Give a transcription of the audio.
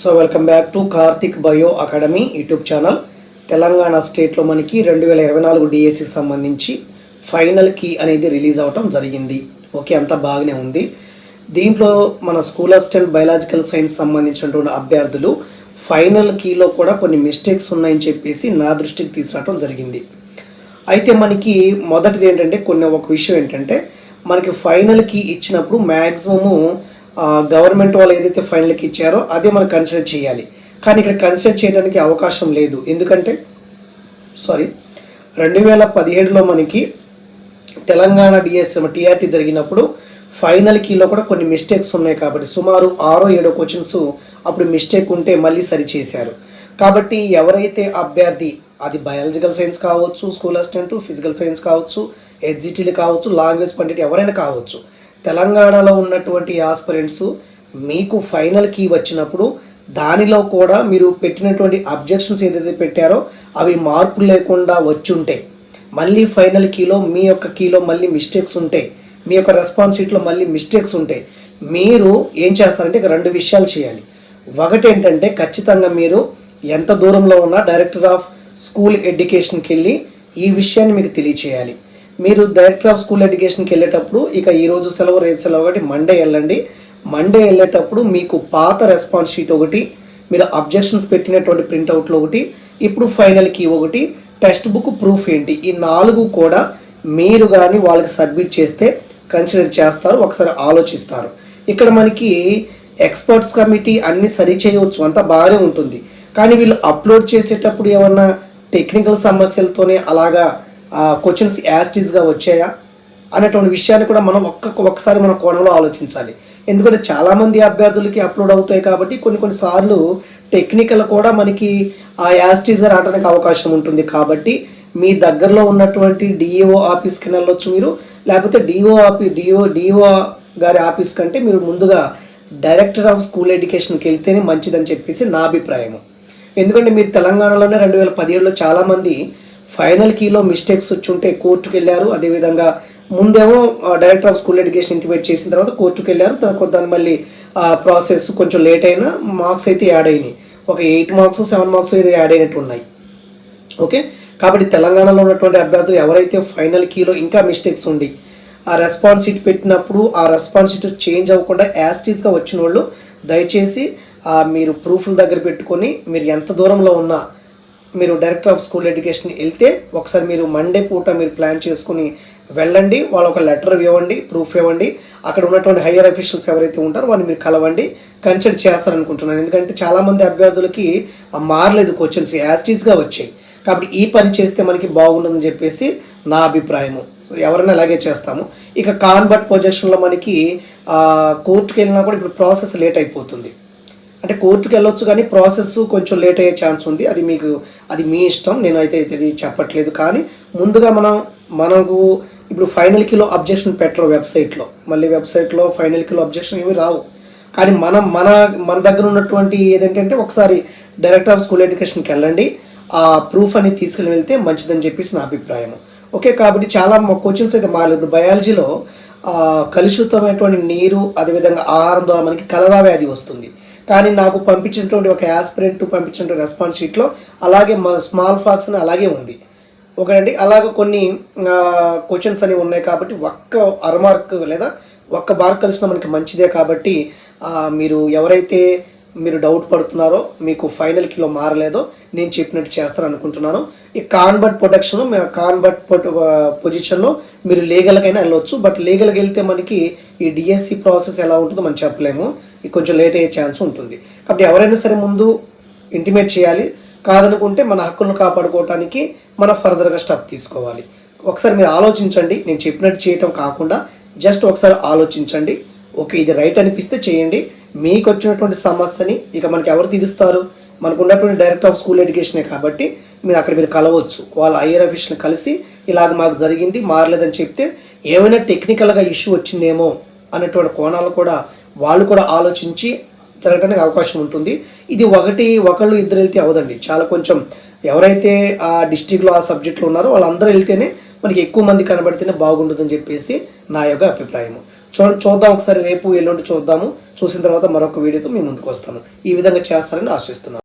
So welcome back to Karthik bio academy YouTube channel. Telangana స్టేట్లో మనకి రెండు వేల ఇరవై నాలుగు డిఎస్సికి సంబంధించి ఫైనల్ కీ అనేది రిలీజ్ అవ్వటం జరిగింది. ఓకే అంతా బాగానే ఉంది. దీంట్లో మన స్కూల్ అసిస్టెంట్ బయలాజికల్ సైన్స్ సంబంధించినటువంటి అభ్యర్థులు ఫైనల్ కీలో కూడా కొన్ని మిస్టేక్స్ ఉన్నాయని చెప్పేసి నా దృష్టికి తీసుకురావడం జరిగింది. అయితే మనకి మొదటిది ఏంటంటే కొన్ని ఒక విషయం ఏంటంటే మనకి ఫైనల్ కీ ఇచ్చినప్పుడు మ్యాక్సిమము గవర్నమెంట్ వాళ్ళు ఏదైతే ఫైనల్కి ఇచ్చారో అదే మనం కన్సిడర్ చేయాలి. కానీ ఇక్కడ కన్సిడర్ చేయడానికి అవకాశం లేదు. ఎందుకంటే సారీ రెండు వేల పదిహేడులో మనకి తెలంగాణ డిఎస్ఎం టీఆర్టీ జరిగినప్పుడు ఫైనల్ కీలో కూడా కొన్ని మిస్టేక్స్ ఉన్నాయి కాబట్టి సుమారు ఆరో ఏడో క్వశ్చన్స్ అప్పుడు మిస్టేక్ ఉంటే మళ్ళీ సరి చేశారు. కాబట్టి ఎవరైతే అభ్యర్థి అది బయాలజికల్ సైన్స్ కావచ్చు స్కూల్ అసిస్టెంట్ ఫిజికల్ సైన్స్ కావచ్చు హెచ్జిటీలు కావచ్చు లాంగ్వేజ్ పండిట్ ఎవరైనా కావచ్చు తెలంగాణలో ఉన్నటువంటి ఆస్పిరెంట్స్ మీకు ఫైనల్ కీ వచ్చినప్పుడు దానిలో కూడా మీరు పెట్టినటువంటి అబ్జెక్షన్స్ ఏదైతే పెట్టారో అవి మార్పులు లేకుండా వచ్చుంటే మళ్ళీ ఫైనల్ కీలో మీ యొక్క కీలో మళ్ళీ మిస్టేక్స్ ఉంటే మీ యొక్క రెస్పాన్స్ షీట్లో మళ్ళీ మిస్టేక్స్ ఉంటే మీరు ఏం చేస్తారంటే ఇక రెండు విషయాలు చేయాలి. ఒకటి ఏంటంటే ఖచ్చితంగా మీరు ఎంత దూరంలో ఉన్నా డైరెక్టర్ ఆఫ్ స్కూల్ ఎడ్యుకేషన్కి వెళ్ళి ఈ విషయాన్ని మీకు తెలియచేయాలి. మీరు డైరెక్టర్ ఆఫ్ స్కూల్ ఎడ్యుకేషన్కి వెళ్ళేటప్పుడు ఇక ఈరోజు సెలవు రేపు సెలవు ఒకటి మండే వెళ్ళండి. మండే వెళ్ళేటప్పుడు మీకు పాత రెస్పాన్స్ షీట్ ఒకటి మీరు అబ్జెక్షన్స్ పెట్టినటువంటి ప్రింట్అవుట్లు ఒకటి ఇప్పుడు ఫైనల్ కీ ఒకటి టెక్స్ట్ బుక్ ప్రూఫ్ ఏంటి? ఈ నాలుగు కూడా మీరు కానీ వాళ్ళకి సబ్మిట్ చేస్తే కన్సిడర్ చేస్తారు ఒకసారి ఆలోచిస్తారు. ఇక్కడ మనకి ఎక్స్పర్ట్స్ కమిటీ అన్ని సరి చేయవచ్చు అంతా బాగానే ఉంటుంది. కానీ వీళ్ళు అప్లోడ్ చేసేటప్పుడు ఏమన్నా టెక్నికల్ సమస్యలతోనే అలాగా క్వశ్చన్స్ యాస్టీస్గా వచ్చాయా అనేటువంటి విషయాన్ని కూడా మనం ఒక్క ఒక్కసారి మన కోణంలో ఆలోచించాలి. ఎందుకంటే చాలామంది అభ్యర్థులకి అప్లోడ్ అవుతాయి కాబట్టి కొన్ని కొన్నిసార్లు టెక్నికల్ కూడా మనకి ఆ యాస్టీస్గా రావడానికి అవకాశం ఉంటుంది. కాబట్టి మీ దగ్గరలో ఉన్నటువంటి డిఈఓ ఆఫీస్కి వెళ్ళొచ్చు మీరు. లేకపోతే డిఓ ఆఫీ డిఓ డిఓ గారి ఆఫీస్ కంటే మీరు ముందుగా డైరెక్టర్ ఆఫ్ స్కూల్ ఎడ్యుకేషన్కి వెళ్తేనే మంచిదని చెప్పేసి నా అభిప్రాయం ఎందుకంటే మీరు తెలంగాణలోనే రెండు వేల పదిహేడులో చాలామంది ఫైనల్ కీలో మిస్టేక్స్ వచ్చి ఉంటే కోర్టుకు వెళ్ళారు అదేవిధంగా ముందేమో director of school education intimate చేసిన తర్వాత కోర్టుకు వెళ్ళారు తర్వాత దాని మళ్ళీ ప్రాసెస్ కొంచెం లేట్ అయినా మార్క్స్ అయితే యాడ్ అయినాయి. ఒక ఎయిట్ మార్క్స్ సెవెన్ మార్క్స్ అయితే యాడ్ అయినట్టు ఉన్నాయి. ఓకే? కాబట్టి తెలంగాణలో ఉన్నటువంటి అభ్యర్థులు ఎవరైతే ఫైనల్ కీలో ఇంకా మిస్టేక్స్ ఉండి ఆ రెస్పాన్స్ షీట్ పెట్టినప్పుడు ఆ రెస్పాన్స్ షీట్ చేంజ్ అవ్వకుండా యాస్టీస్గా వచ్చిన వాళ్ళు దయచేసి మీరు ప్రూఫ్ల దగ్గర పెట్టుకొని మీరు ఎంత దూరంలో ఉన్నా మీరు డైరెక్టర్ ఆఫ్ స్కూల్ ఎడ్యుకేషన్ వెళ్తే ఒకసారి మీరు మండే పూట మీరు ప్లాన్ చేసుకుని వెళ్ళండి. వాళ్ళు ఒక లెటర్ ఇవ్వండి ప్రూఫ్ ఇవ్వండి. అక్కడ ఉన్నటువంటి హయ్యర్ అఫీషియల్స్ ఎవరైతే ఉంటారో వాళ్ళని మీరు కలవండి. కన్సిడర్ చేస్తారనుకుంటున్నాను. ఎందుకంటే చాలామంది అభ్యర్థులకి మారలేదు క్వశ్చన్స్ యాజ్టీస్గా వచ్చాయి. కాబట్టి ఈ పని చేస్తే మనకి బాగుంటుందని చెప్పేసి నా అభిప్రాయము. సో ఎవరైనా అలాగే చేస్తాము. ఇక కాన్వర్ట్ ప్రొజెక్షన్లో మనకి ఆ, కోర్టుకి వెళ్ళినా కూడా ఇప్పుడు ప్రాసెస్ లేట్ అయిపోతుంది. అంటే కోర్టుకి వెళ్ళొచ్చు కానీ ప్రాసెస్ కొంచెం లేట్ అయ్యే ఛాన్స్ ఉంది. అది మీకు అది మీ ఇష్టం. నేను అయితే ఇది చెప్పట్లేదు. కానీ ముందుగా మనం మనకు ఇప్పుడు ఫైనల్ కిలో అబ్జెక్షన్ పెట్టరు వెబ్సైట్లో. మళ్ళీ వెబ్సైట్లో ఫైనల్ కిలో అబ్జెక్షన్ ఏమి రావు. కానీ మనం మన మన దగ్గర ఉన్నటువంటి ఏదేంటంటే ఒకసారి డైరెక్టర్ ఆఫ్ స్కూల్ ఎడ్యుకేషన్కి వెళ్ళండి. ఆ ప్రూఫ్ అనేది తీసుకుని వెళ్తే మంచిదని చెప్పేసి నా అభిప్రాయం ఓకే కాబట్టి చాలా క్వశ్చన్స్ అయితే మారలేదు ఇప్పుడు బయాలజీలో కలుషితమైనటువంటి నీరు అదేవిధంగా ఆహారం ద్వారా మనకి కలరా వ్యాధి వస్తుంది. కానీ నాకు పంపించినటువంటి ఒక యాస్పిరెంట్ పంపించినటువంటి రెస్పాన్స్ షీట్లో అలాగే స్మాల్ ఫాక్స్ అని అలాగే ఉంది. ఒకటండి అలాగ కొన్ని క్వశ్చన్స్ అనేవి ఉన్నాయి కాబట్టి ఒక్క అరమార్క్ లేదా ఒక్క మార్క్ కలిసిన మనకి మంచిదే కాబట్టి మీరు ఎవరైతే మీరు డౌట్ పడుతున్నారో మీకు ఫైనల్ కిలో మారలేదో నేను చెప్పినట్టు చేస్తాను అనుకుంటున్నాను. ఈ కాన్బర్ట్ ప్రొటెక్షన్ కాన్బర్ట్ పొజిషన్లో మీరు లీగల్కైనా వెళ్ళొచ్చు. బట్ లీగల్కి వెళ్తే మనకి ఈ డిఎస్సి ప్రాసెస్ ఎలా ఉంటుందో మనం చెప్పలేము. ఇది కొంచెం లేట్ అయ్యే ఛాన్స్ ఉంటుంది. కాబట్టి ఎవరైనా సరే ముందు ఇంటిమేట్ చేయాలి. కాదనుకుంటే మన హక్కులను కాపాడుకోవటానికి మనం ఫర్దర్గా స్టెప్ తీసుకోవాలి. ఒకసారి మీరు ఆలోచించండి. నేను చెప్పినట్టు చేయటం కాకుండా జస్ట్ ఒకసారి ఆలోచించండి. ఓకే ఇది రైట్ అనిపిస్తే చేయండి. మీకు వచ్చినటువంటి సమస్యని ఇక మనకి ఎవరు తీరుస్తారు? మనకు ఉన్నటువంటి డైరెక్టర్ ఆఫ్ స్కూల్ ఎడ్యుకేషనే కాబట్టి మీరు అక్కడ మీరు కలవచ్చు. వాళ్ళ ఐఆర్ ఆఫీస్ని కలిసి ఇలాగ మాకు జరిగింది మారలేదని చెప్తే ఏమైనా టెక్నికల్గా ఇష్యూ వచ్చిందేమో అనేటువంటి కోణాలు కూడా వాళ్ళు కూడా ఆలోచించి జరగడానికి అవకాశం ఉంటుంది. ఇది ఒకటి ఒకళ్ళు ఇద్దరు వెళ్తే అవదండి చాలా కొంచెం ఎవరైతే ఆ డిస్టిక్లో ఆ సబ్జెక్ట్లో ఉన్నారో వాళ్ళందరూ వెళ్తేనే మనకి ఎక్కువ మంది కనబడితేనే బాగుంటుందని చెప్పేసి నా యొక్క అభిప్రాయం చూ చూద్దాం ఒకసారి రేపు ఎల్లుండి చూద్దాము. చూసిన తర్వాత మరొక వీడియోతో మీ ముందుకు వస్తాను. ఈ విధంగా చేస్తారని ఆశిస్తున్నాను.